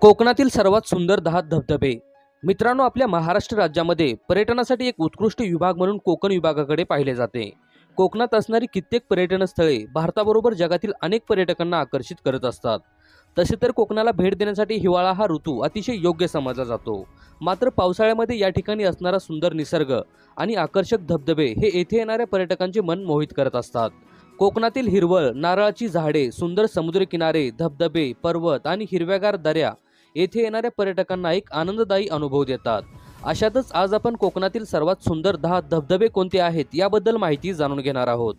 कोकणातील सर्वात सुंदर दहा धबधबे. मित्रांनो आपल्या महाराष्ट्र राज्यामध्ये पर्यटनासाठी एक उत्कृष्ट विभाग म्हणून कोकण विभागाकडे पाहिले जाते. कोकणात असणारी कित्येक पर्यटन स्थळे भारताबरोबर जगातील अनेक पर्यटकांना आकर्षित करत असतात. तसे तर कोकणाला भेट देण्यासाठी हिवाळा हा ऋतू अतिशय योग्य समजला जातो. मात्र पावसाळ्यामध्ये या ठिकाणी असणारा सुंदर निसर्ग आणि आकर्षक धबधबे हे येथे येणाऱ्या पर्यटकांचे मन मोहित करत असतात. कोकणातील हिरवळ नारळाची झाडे सुंदर समुद्रकिनारे धबधबे पर्वत आणि हिरव्यागार दऱ्या येथे येणाऱ्या पर्यटकांना एक आनंददायी अनुभव देतात. अशातच आज आपण कोकणातील सर्वात सुंदर दहा धबधबे कोणते आहेत याबद्दल माहिती जाणून घेणार आहोत.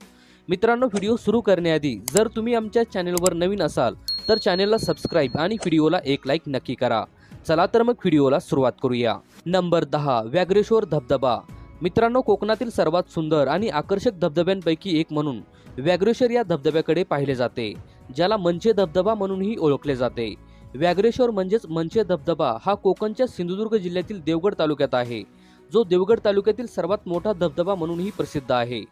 मित्रांनो व्हिडिओ सुरू करण्याआधी जर तुम्ही आमच्या चॅनेलवर नवीन असाल तर चॅनेलला सबस्क्राईब आणि व्हिडिओला एक लाईक नक्की करा. चला तर मग व्हिडिओला सुरुवात करूया. नंबर दहा व्याघ्रेश्वर धबधबा. मित्रांनो कोकणातील सर्वात सुंदर आणि आकर्षक धबधब्यांपैकी एक म्हणून व्याघ्रेश्वर या धबधब्याकडे पाहिले जाते ज्याला मंचे धबधबा म्हणूनही ओळखले जाते. व्याघ्रेश्वर म्हणजेच मंचे धबधबा हा कोकणच्या सिंधुदुर्ग जिल्ह्यातील देवगड तालुक्यात आहे. जो देवगड तालुक्यातील सर्वात मोठा धबधबा म्हणूनही प्रसिद्ध आहे.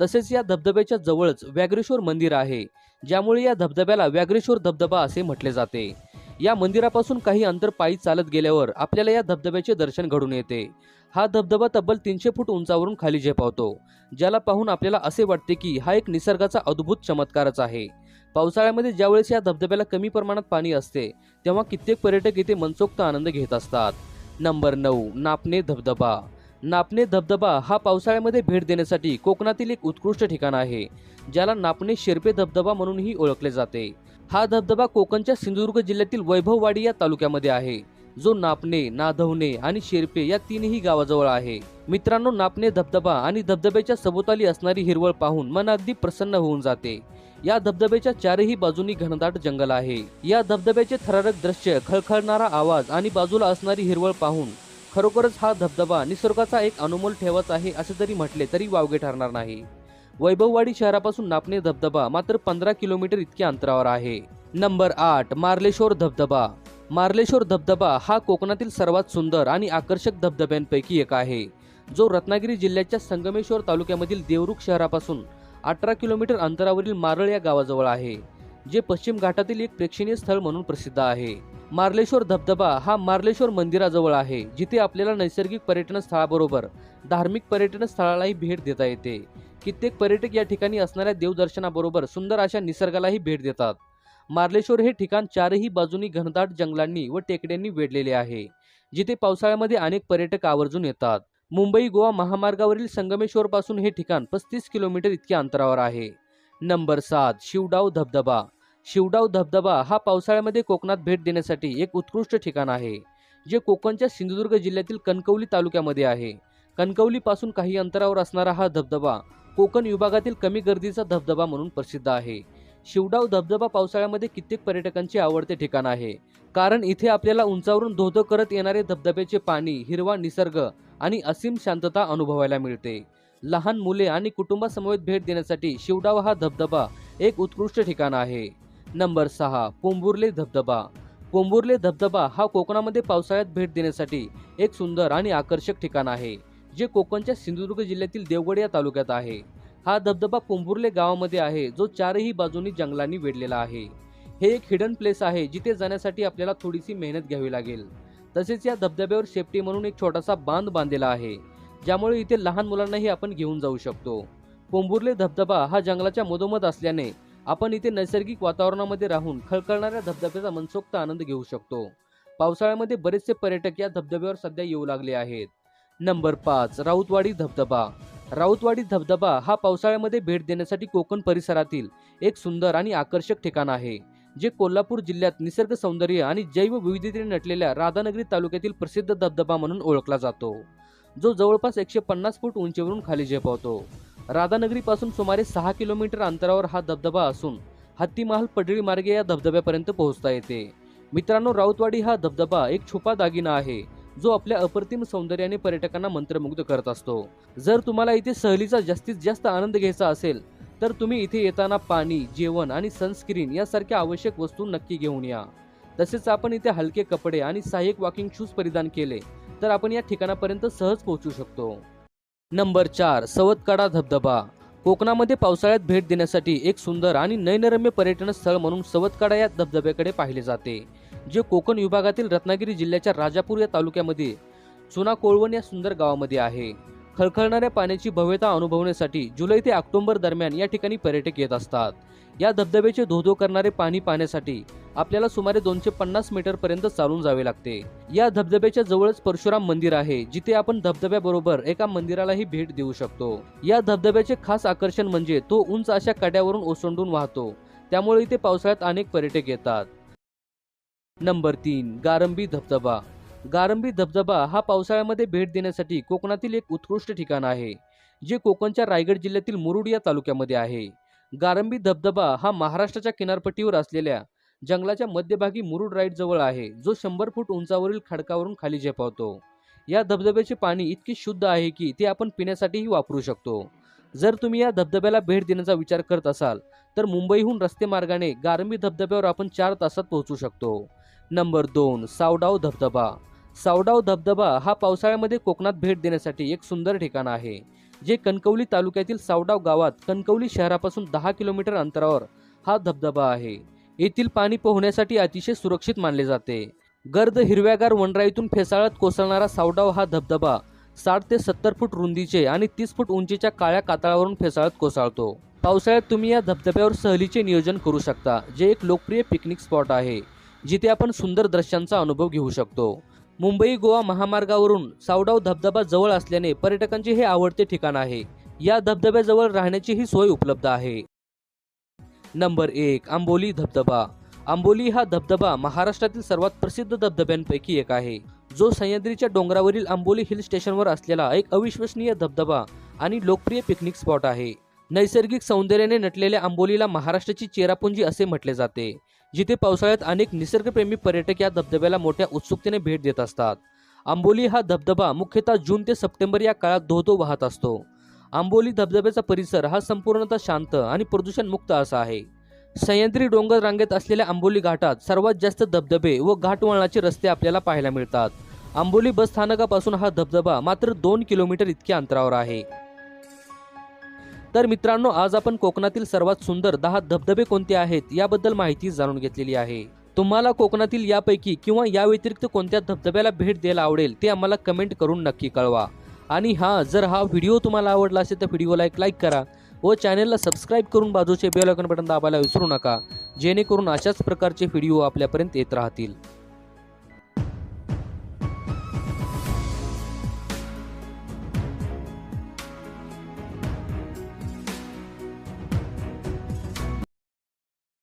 तसेच या धबधब्याच्या जवळच व्याघ्रेश्वर मंदिर आहे ज्यामुळे या धबधब्याला व्याघ्रेश्वर धबधबा असे म्हटले जाते. या मंदिरापासून काही अंतर पायी चालत गेल्यावर आपल्याला या धबधब्याचे दर्शन घडून येते. हा धबधबा तब्बल तीनशे फूट उंचावरून खाली झेपावतो ज्याला पाहून आपल्याला असे वाटते की हा एक निसर्गाचा अद्भुत चमत्कारच आहे. पावसाळ्यामध्ये ज्यावेळेस या धबधब्याला कमी प्रमाणात पाणी असते तेव्हा कित्येक पर्यटक इथे मनसोक्त आनंद घेत असतात. नंबर नऊ नापणे धबधबा. नापणे धबधबा हा पावसाळ्यामध्ये भेट देण्यासाठी कोकणातील एक उत्कृष्ट ठिकाण आहे ज्याला नापणे शिरपे धबधबा म्हणूनही ओळखले जाते. हा धबधबा कोकणच्या सिंधुदुर्ग जिल्ह्यातील वैभववाडी या तालुक्यामध्ये आहे. जो नापणे नाधवणे आणि शेरपे या तीनही गावाजवळ आहे. मित्रांनो नापणे धबधबा आणि धबधब्याच्या सभोवताली असणारी हिरवळ पाहून मन अगदी प्रसन्न होऊन जाते. या धबधब्याच्या चारही बाजूनी घनदाट जंगल आहे. या धबधब्याचे थरारक दृश्य खळखळणारा आवाज आणि बाजूला असणारी हिरवळ पाहून खरोखरच हा धबधबा निसर्गाचा एक अनुमोल ठेवाच आहे असे जरी म्हटले तरी वावगे ठरणार नाही. वैभववाडी शहरापासून नापणे धबधबा मात्र पंधरा किलोमीटर इतक्या अंतरावर आहे. नंबर आठ मार्लेश्वर धबधबा. मार्लेश्वर धबधबा हा कोकणातील सर्वात सुंदर आणि आकर्षक धबधब्यांपैकी एक आहे. जो रत्नागिरी जिल्ह्याच्या संगमेश्वर तालुक्यामधील देवरुख शहरापासून अठरा किलोमीटर अंतरावरील मारळ या गावाजवळ आहे जे पश्चिम घाटातील एक प्रेक्षणीय स्थळ म्हणून प्रसिद्ध आहे. मार्लेश्वर धबधबा हा मार्लेश्वर मंदिराजवळ आहे जिथे आपल्याला नैसर्गिक पर्यटन स्थळाबरोबर धार्मिक पर्यटन स्थळालाही भेट देता येते. कित्येक पर्यटक या ठिकाणी असणाऱ्या देवदर्शनाबरोबर सुंदर अशा निसर्गालाही भेट देतात. मार्लेश्वर हे ठिकाण चारही बाजूनी घनदाट जंगलांनी व टेकड्यांनी वेढलेले आहे जिथे पावसाळ्यामध्ये अनेक पर्यटक आवर्जून येतात. मुंबई गोवा महामार्गावरील संगमेश्वर पासून हे ठिकाण पस्तीस किलोमीटर इतक्या अंतरावर आहे. नंबर सात शिवडाव धबधबा. शिवडाव धबधबा हा पावसाळ्यामध्ये कोकणात भेट देण्यासाठी एक उत्कृष्ट ठिकाण आहे जे कोकणच्या सिंधुदुर्ग जिल्ह्यातील कणकवली तालुक्यामध्ये आहे. कणकवलीपासून काही अंतरावर असणारा हा धबधबा कोकण विभागातील कमी गर्दीचा धबधबा म्हणून प्रसिद्ध आहे. शिवडाव धबधबा पावसाळ्यामध्ये कित्येक पर्यटकांचे आवडते ठिकाण आहे. कारण इथे आपल्याला उंचावरून धोधो करत येणारे धबधब्याचे पाणी हिरवा निसर्ग आणि असीम शांतता अनुभवायला मिळते. लहान मुले आणि कुटुंबासमवेत भेट देण्यासाठी शिवडाव हा धबधबा एक उत्कृष्ट ठिकाण आहे. नंबर सहा पोंबुर्ले धबधबा. पोंबुर्ले धबधबा हा कोकणामध्ये पावसाळ्यात भेट देण्यासाठी एक सुंदर आणि आकर्षक ठिकाण आहे. जे कोकणच्या सिंधुदुर्ग जिल्ह्यातील देवगड या तालुक्यात आहे. हा धबधबा कुंभुर्ले गावामध्ये आहे जो चारही बाजूनी जंगलांनी वेढलेला आहे. हे एक हिडन प्लेस आहे जिथे जाण्यासाठी आपल्याला थोडीशी मेहनत घ्यावी लागेल. तसेच या धबधब्यावर सेफ्टी म्हणून एक छोटासा बांध बांधलेला आहे ज्यामुळे इथे लहान मुलांनाही आपण घेऊन जाऊ शकतो. कोंभुर्ले धबधबा हा जंगलाच्या मधोमध असल्याने आपण इथे नैसर्गिक वातावरणामध्ये राहून खळखळणाऱ्या धबधब्याचा मनसोक्त आनंद घेऊ शकतो. पावसाळ्यामध्ये बरेचसे पर्यटक या धबधब्यावर सध्या येऊ लागले आहेत. नंबर पाच राऊतवाडी धबधबा. राऊतवाडी धबधबा हा पावसाळ्यामध्ये भेट देण्यासाठी कोकण परिसरातील एक सुंदर आणि आकर्षक ठिकाण आहे जे कोल्हापूर जिल्ह्यात निसर्ग सौंदर्य आणि जैवविविधतेने नटलेल्या राधानगरी तालुक्यातील प्रसिद्ध धबधबा म्हणून ओळखला जातो. जो जवळपास एकशे पन्नास फूट उंचीवरून खाली झेपावतो. राधानगरीपासून सुमारे सहा किलोमीटर अंतरावर हा धबधबा असून हत्तीमहाल पडळी मार्गे या धबधब्यापर्यंत पोहोचता येते. मित्रांनो राऊतवाडी हा धबधबा एक छुपा दागिना आहे. जो आपल्या अप्रतिम सौंदर्याने पर्यटकांना मंत्रमुग्ध करत असतो. जर तुम्हाला इथे सहलीचा जास्तीत जास्त आनंद घ्यायचा असेल तर तुम्ही इथे येताना पाणी जेवण आणि सनस्क्रीन यासारख्या आवश्यक वस्तू नक्की घेऊन या. तसेच आपण इथे हलके कपडे आणि सहाय्यक वॉकिंग शूज परिधान केले तर आपण या ठिकाणापर्यंत सहज पोहोचू शकतो. नंबर चार सवतकडा धबधबा. कोकणामध्ये पावसाळ्यात भेट देण्यासाठी एक सुंदर आणि नयनरम्य पर्यटन स्थळ म्हणून सवतकडा या धबधब्याकडे पाहिले जाते. जे कोकण विभागातील रत्नागिरी जिल्ह्याच्या राजापूर या तालुक्यामध्ये चुना कोळवण या सुंदर गावामध्ये आहे. खळखळणाऱ्या पाण्याची भव्यता अनुभवण्यासाठी जुलै ते ऑक्टोबर दरम्यान या ठिकाणी पर्यटक येत असतात. या धबधब्याचे धोधो करणारे पाणी पाहण्यासाठी आपल्याला सुमारे दोनशे पन्नास मीटर पर्यंत चालून जावे लागते. या धबधब्याच्या जवळच परशुराम मंदिर आहे जिथे आपण धबधब्याबरोबर एका मंदिरालाही भेट देऊ शकतो. या धबधब्याचे खास आकर्षण म्हणजे तो उंच अशा कड्यावरून ओसंडून वाहतो. त्यामुळे इथे पावसाळ्यात अनेक पर्यटक येतात. नंबर तीन गारंबी धबधबा. गारंबी धबधबा हा पावसाळ्यामध्ये भेट देण्यासाठी कोकणातील एक उत्कृष्ट ठिकाण आहे जे कोकणच्या रायगड जिल्ह्यातील मुरुड या तालुक्यामध्ये आहे. गारंबी धबधबा हा महाराष्ट्राच्या किनारपट्टीवर असलेल्या जंगलाच्या मध्यभागी मुरुड राईट जवळ आहे जो शंभर फूट उंचावरील खडकावरून खाली झेपावतो. या धबधब्याचे पाणी इतके शुद्ध आहे की ते आपण पिण्यासाठीही वापरू शकतो. जर तुम्ही या धबधब्याला भेट देण्याचा विचार करत असाल तर मुंबईहून रस्ते मार्गाने गारंबी धबधब्यावर आपण चार तासात पोहोचू शकतो. नंबर दोन सावडाव धबधबा. सावडाव धबधबा हा पावसाळ्यामध्ये कोकणात भेट देण्यासाठी एक सुंदर ठिकाण आहे जे कणकवली तालुक्यातील सावडाव गावात कणकवली शहरापासून दहा किलोमीटर अंतरावर हा धबधबा आहे. येथील पाणी पोहण्यासाठी अतिशय सुरक्षित मानले जाते. गर्द हिरव्यागार वनराईतून फेसाळत कोसळणारा सावडाव हा धबधबा साठ ते सत्तर फूट रुंदीचे आणि तीस फूट उंचीच्या काळ्या कातळावरून फेसाळत कोसळतो. पावसाळ्यात तुम्ही या धबधब्यावर सहलीचे नियोजन करू शकता जे एक लोकप्रिय पिकनिक स्पॉट आहे. जिथे आपण सुंदर दृश्यांचा अनुभव घेऊ शकतो. मुंबई गोवा महामार्गावरून सावडाव धबधबा जवळ असल्याने पर्यटकांचे हे आवडते ठिकाण आहे. या धबधब्याजवळ राहण्याची ही सोय उपलब्ध आहे. नंबर एक आंबोली धबधबा. आंबोली हा धबधबा महाराष्ट्रातील सर्वात प्रसिद्ध धबधब्यांपैकी एक आहे. जो सह्याद्रीच्या डोंगरावरील आंबोली हिल स्टेशनवर असलेला एक अविश्वसनीय धबधबा आणि लोकप्रिय पिकनिक स्पॉट आहे. नैसर्गिक सौंदर्याने नटलेल्या आंबोलीला महाराष्ट्राची चेरापुंजी असे म्हटले जाते जिथे पावसाळ्यात अनेक निसर्गप्रेमी पर्यटक या धबधब्याला मोठ्या उत्सुकतेने भेट देत असतात. आंबोली हा धबधबा मुख्यतः जून ते सप्टेंबर या काळात धोधो वाहत असतो. आंबोली धबधब्याचा परिसर हा संपूर्णतः शांत आणि प्रदूषण मुक्त असा आहे. सह्याद्री डोंगर रांगेत असलेल्या आंबोली घाटात सर्वात जास्त धबधबे व घाटवळणाचे रस्ते आपल्याला पाहायला मिळतात. आंबोली बस स्थानकापासून हा धबधबा मात्र दोन किलोमीटर इतक्या अंतरावर आहे. तर मित्रांनो आज आपण कोकणातील सर्वात सुंदर दहा धबधबे कोणते आहेत याबद्दल माहिती जाणून घेतलेली आहे. तुम्हाला कोकणातील यापैकी किंवा या व्यतिरिक्त कोणत्या धबधब्याला भेट द्यायला आवडेल ते आम्हाला कमेंट करून नक्की कळवा. आणि हां जर हा व्हिडिओ तुम्हाला आवडला असेल तर व्हिडिओला एक लाईक करा व चॅनलला सबस्क्राईब करून बाजूचे बेल आयकॉन बटन दाबायला विसरू नका जेणेकरून अशाच प्रकारचे व्हिडिओ आपल्यापर्यंत येत राहतील.